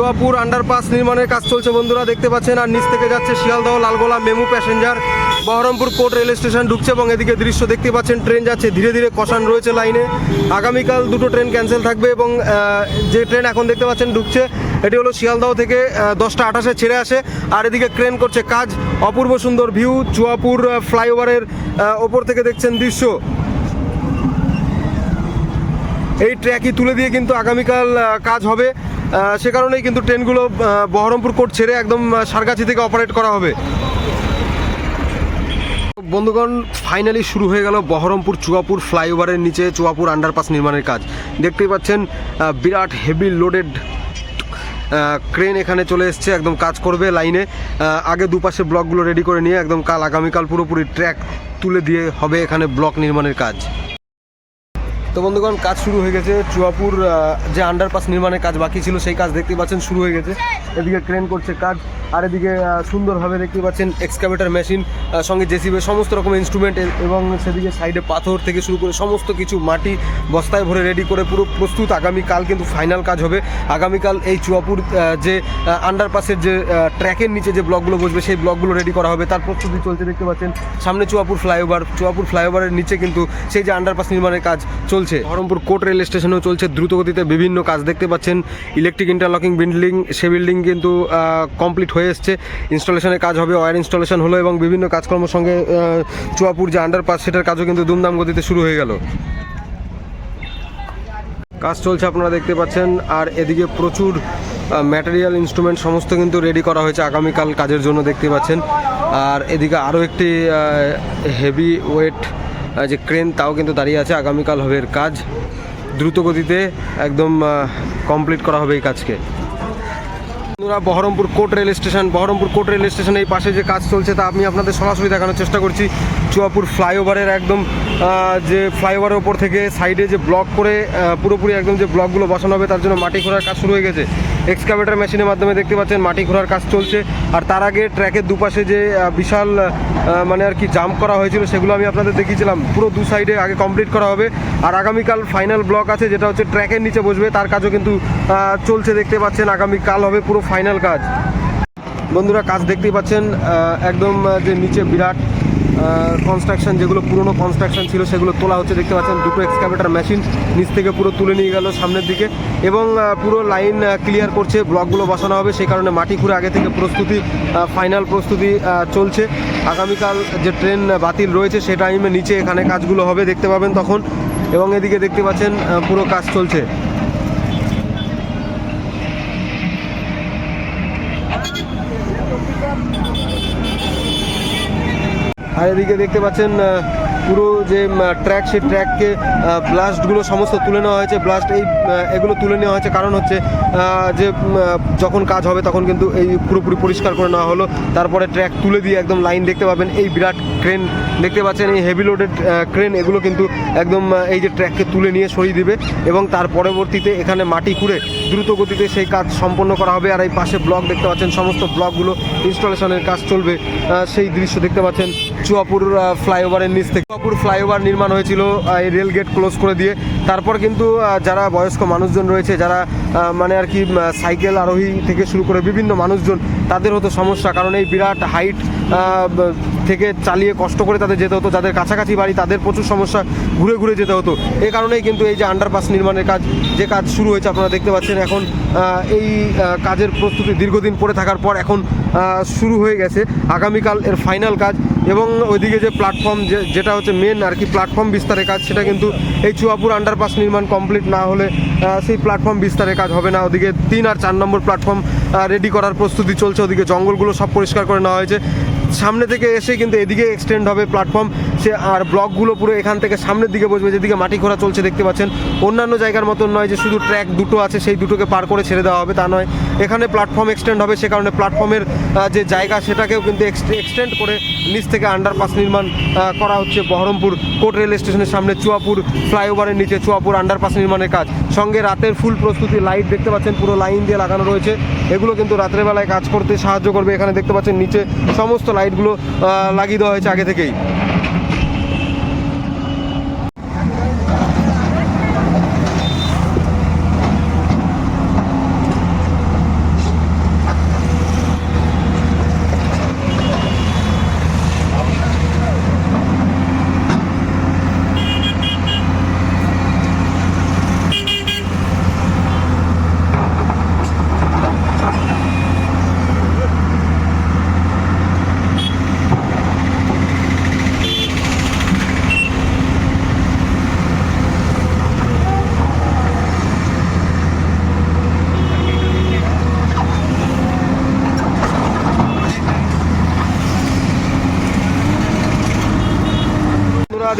Chuapur underpass নির্মাণের কাজ চলছে বন্ধুরা, দেখতে পাচ্ছেন, আর নিচ থেকে যাচ্ছে Sealdah, Lalgola, MEMU passenger Baharampur court rail station ঢুকছে এবং এদিকে দৃশ্য দেখতে পাচ্ছেন ট্রেন যাচ্ছে, ধীরে ধীরে কষান রয়েছে লাইনে আগামীকাল দুটো ট্রেন ক্যান্সেল থাকবে এবং যে ট্রেন এখন দেখতে পাচ্ছেন ঢুকছে, এটি হলো শিয়ালদহ থেকে দশটা আঠাশে ছেড়ে আসে, আর এদিকে ক্রেন করছে কাজ। অপূর্ব সুন্দর ভিউ চুয়াপুর ফ্লাইওভারের ওপর থেকে দেখছেন দৃশ্য। এই ট্র্যাকই তুলে দিয়ে কিন্তু আগামীকাল কাজ হবে। সে কারণেই কিন্তু ট্রেনগুলো বহরমপুর কোর্ট ছেড়ে একদম সারগাছি থেকে অপারেট করা হবে। বন্ধুগণ ফাইনালি শুরু হয়ে গেল বহরমপুর চুয়াপুর ফ্লাইওভারের নিচে চুয়াপুর আন্ডারপাস নির্মাণের কাজ। দেখতেই পাচ্ছেন বিরাট হেভি লোডেড ক্রেন এখানে চলে এসছে, একদম কাজ করবে লাইনে আগে দুপাশে ব্লকগুলো রেডি করে নিয়ে একদম কাল, আগামীকাল পুরোপুরি ট্র্যাক তুলে দিয়ে হবে এখানে ব্লক নির্মাণের কাজ। তো বন্ধুগণ, কাজ শুরু হয়ে গেছে। চুয়াপুর যে আন্ডারপাস নির্মাণের কাজ বাকি ছিল, সেই কাজ দেখতে পাচ্ছেন, শুরু হয়ে গেছে। এদিকে ক্রেন করছে কাজ, আর এদিকে সুন্দরভাবে দেখতে পাচ্ছেন এক্সকাভেটার মেশিন সঙ্গে জেসিবি সমস্ত রকম ইনস্ট্রুমেন্ট এবং সেদিকে সাইডে পাথর থেকে শুরু করে সমস্ত কিছু মাটি বস্তায় ভরে রেডি করে পুরো প্রস্তুত। আগামীকাল কিন্তু ফাইনাল কাজ হবে। আগামীকাল এই চুয়াপুর যে আন্ডারপাসের যে ট্র্যাকের নিচে যে ব্লকগুলো বসবে, সেই ব্লকগুলো রেডি করা হবে। তার প্রস্তুতি চলছে, দেখতে পাচ্ছেন। সামনে চুয়াপুর ফ্লাইওভার চুয়াপুর ফ্লাইওভারের নিচে কিন্তু সেই যে আন্ডারপাস নির্মাণের কাজ চলছে। বহরমপুর কোর্ট রেল স্টেশনেও চলছে দ্রুতগতিতে বিভিন্ন কাজ। দেখতে পাচ্ছেন ইলেকট্রিক ইন্টারলকিং বিল্ডিং সে বিল্ডিং কিন্তু কমপ্লিট হয়ে এসছে। ইনস্টলেশনের কাজ হবে ওয়ার ইনস্টলেশন হলো এবং বিভিন্ন কাজকর্মের সঙ্গে চুয়াপুর যে আন্ডারপাস সেটার কাজও কিন্তু দুমদাম গতিতে শুরু হয়ে গেল। কাজ চলছে আপনারা দেখতে পাচ্ছেন, আর এদিকে প্রচুর ম্যাটেরিয়াল ইনস্ট্রুমেন্ট সমস্ত কিন্তু রেডি করা হয়েছে আগামীকাল কাজের জন্য দেখতে পাচ্ছেন। আর এদিকে আরও একটি হেভি ওয়েট যে ক্রেন, তাও কিন্তু দাঁড়িয়ে আছে। আগামীকাল হবে এর কাজ। দ্রুত গতিতে একদম কমপ্লিট করা হবে এই কাজকে। বন্ধুরা, Baharampur court rail station, Baharampur court rail station এই পাশে যে কাজ চলছে, তা আমি আপনাদের সরাসরি দেখানোর চেষ্টা করছি। চুয়াপুর ফ্লাইওভারের একদম যে ফ্লাইওভারের ওপর থেকে সাইডে যে ব্লক করে পুরোপুরি একদম যে ব্লকগুলো বসানো হবে, তার জন্য মাটি খোঁড়ার কাজ শুরু হয়ে গেছে। এক্সকাভেটার মেশিনের মাধ্যমে দেখতে পাচ্ছেন মাটি খোঁড়ার কাজ চলছে। আর তার আগে ট্র্যাকের দুপাশে যে বিশাল মানে আর কি জাম্প করা হয়েছিল, সেগুলো আমি আপনাদের দেখিয়েছিলাম। পুরো দু সাইডে আগে কমপ্লিট করা হবে। আর আগামীকাল ফাইনাল ব্লক আছে, যেটা হচ্ছে ট্র্যাকের নিচে বসবে। তার কাজও কিন্তু চলছে, দেখতে পাচ্ছেন। আগামীকাল হবে পুরো ফাইনাল কাজ। বন্ধুরা, কাজ দেখতেই পাচ্ছেন একদম যে নিচে বিরাট কনস্ট্রাকশন যেগুলো পুরনো কনস্ট্রাকশন ছিল, সেগুলো তোলা হচ্ছে। দেখতে পাচ্ছেন, দুটো এক্সকাভেটার মেশিন নিচ থেকে পুরো তুলে নিয়ে গেল সামনের দিকে। এবং পুরো লাইন ক্লিয়ার করছে ব্লকগুলো বসানো হবে। সেই কারণে মাটি খুঁড়ে আগে থেকে প্রস্তুতি ফাইনাল প্রস্তুতি চলছে। আগামীকাল যে ট্রেন বাতিল রয়েছে, সে টাইমে নিচে এখানে কাজগুলো হবে, দেখতে পাবেন তখন। এবং এদিকে দেখতে পাচ্ছেন পুরো কাজ চলছে। আর এদিকে দেখতে পাচ্ছেন পুরো যে ট্র্যাক সেই ট্র্যাককে ব্লাস্টগুলো সমস্ত তুলে নেওয়া হয়েছে। ব্লাস্ট এই এগুলো তুলে নেওয়া হয়েছে কারণ হচ্ছে যে যখন কাজ হবে তখন কিন্তু এই পুরোপুরি পরিষ্কার করে নেওয়া হলো। তারপরে ট্র্যাক তুলে দিয়ে একদম লাইন দেখতে পাবেন, এই বিরাট ক্রেন দেখতে পাচ্ছেন, এই হেভি লোডেড ক্রেন এগুলো কিন্তু একদম এই যে ট্র্যাককে তুলে নিয়ে সরিয়ে দিবে এবং তার পরবর্তীতে এখানে মাটি খুঁড়ে দ্রুত গতিতে সেই কাজ সম্পন্ন করা হবে। আর এই পাশে ব্লক দেখতে পাচ্ছেন, সমস্ত ব্লকগুলো ইনস্টলেশনের কাজ চলবে। সেই দৃশ্য দেখতে পাচ্ছেন চুয়াপুর ফ্লাইওভারের নিচ থেকে। চুয়াপুর ফ্লাইওভার নির্মাণ হয়েছিল এই রেল গেট ক্লোজ করে দিয়ে। তারপর কিন্তু যারা বয়স্ক মানুষজন রয়েছে, যারা মানে আর কি সাইকেল আরোহী থেকে শুরু করে বিভিন্ন মানুষজন, তাদের হতো সমস্যা। কারণ এই বিরাট হাইট থেকে চালিয়ে কষ্ট করে তাদের যেতে হতো। যাদের কাছাকাছি বাড়ি, তাদের প্রচুর সমস্যা ঘুরে ঘুরে যেতে হতো। এই কারণেই কিন্তু এই যে আন্ডারপাস নির্মাণের কাজ, যে কাজ শুরু হয়েছে, আপনারা দেখতে পাচ্ছেন এখন এই কাজের প্রস্তুতি দীর্ঘদিন পরে থাকার পর এখন শুরু হয়ে গেছে। আগামীকাল এর ফাইনাল কাজ। এবং ওইদিকে যে প্ল্যাটফর্ম যেটা হচ্ছে মেন আর কি প্ল্যাটফর্ম বিস্তারের কাজ, সেটা কিন্তু এই চুয়াপুর আন্ডারপাস নির্মাণ কমপ্লিট না হলে সেই প্ল্যাটফর্ম বিস্তারের কাজ হবে না। ওদিকে তিন আর চার নম্বর প্ল্যাটফর্ম রেডি করার প্রস্তুতি চলছে। ওদিকে জঙ্গলগুলো সব পরিষ্কার করে নেওয়া হয়েছে। সামনে থেকে এসে কিন্তু এদিকে এক্সটেন্ড হবে প্ল্যাটফর্ম সে আর ব্লকগুলো পুরো এখান থেকে সামনের দিকে বসবে, যেদিকে মাটি খোঁড়া চলছে দেখতে পাচ্ছেন। অন্যান্য জায়গার মতন নয় যে শুধু ট্র্যাক দুটো আছে, সেই দুটোকে পার করে ছেড়ে দেওয়া হবে, তা নয়। এখানে প্ল্যাটফর্ম এক্সটেন্ড হবে, সে কারণে প্ল্যাটফর্মের যে জায়গা সেটাকেও কিন্তু এক্সটেন্ড করে নিচ থেকে আন্ডারপাস নির্মাণ করা হচ্ছে বহরমপুর কোর্ট রেল স্টেশনের সামনে, চুয়াপুর ফ্লাইওভারের নিচে, চুয়াপুর আন্ডারপাস নির্মাণের কাজ। সঙ্গে রাতের ফুল প্রস্তুতি লাইট দেখতে পাচ্ছেন, পুরো লাইন দিয়ে লাগানো রয়েছে। এগুলো কিন্তু রাত্রের বেলায় কাজ করতে সাহায্য করবে, এখানে দেখতে পাচ্ছেন নিচে সমস্ত লাইটগুলো লাগিয়ে দেওয়া হয়েছে আগে থেকেই।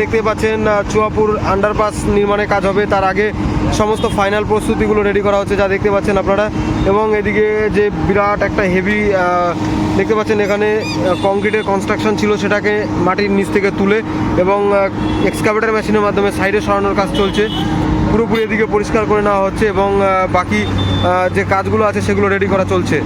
দেখতে পাচ্ছেন চুয়াপুর আন্ডারপাস নির্মাণে কাজ হবে। তার আগে সমস্ত ফাইনাল প্রস্তুতিগুলো রেডি করা হচ্ছে, যা দেখতে পাচ্ছেন আপনারা। এবং এদিকে যে বিরাট একটা হেভি দেখতে পাচ্ছেন এখানে কংক্রিটের কনস্ট্রাকশন ছিল সেটাকে মাটির নিচ থেকে তুলে এবং এক্সকাভেটার মেশিনের মাধ্যমে সাইডে সরানোর কাজ চলছে। পুরোপুরি এদিকে পরিষ্কার করে নেওয়া হচ্ছে এবং বাকি যে কাজগুলো আছে সেগুলো রেডি করা চলছে।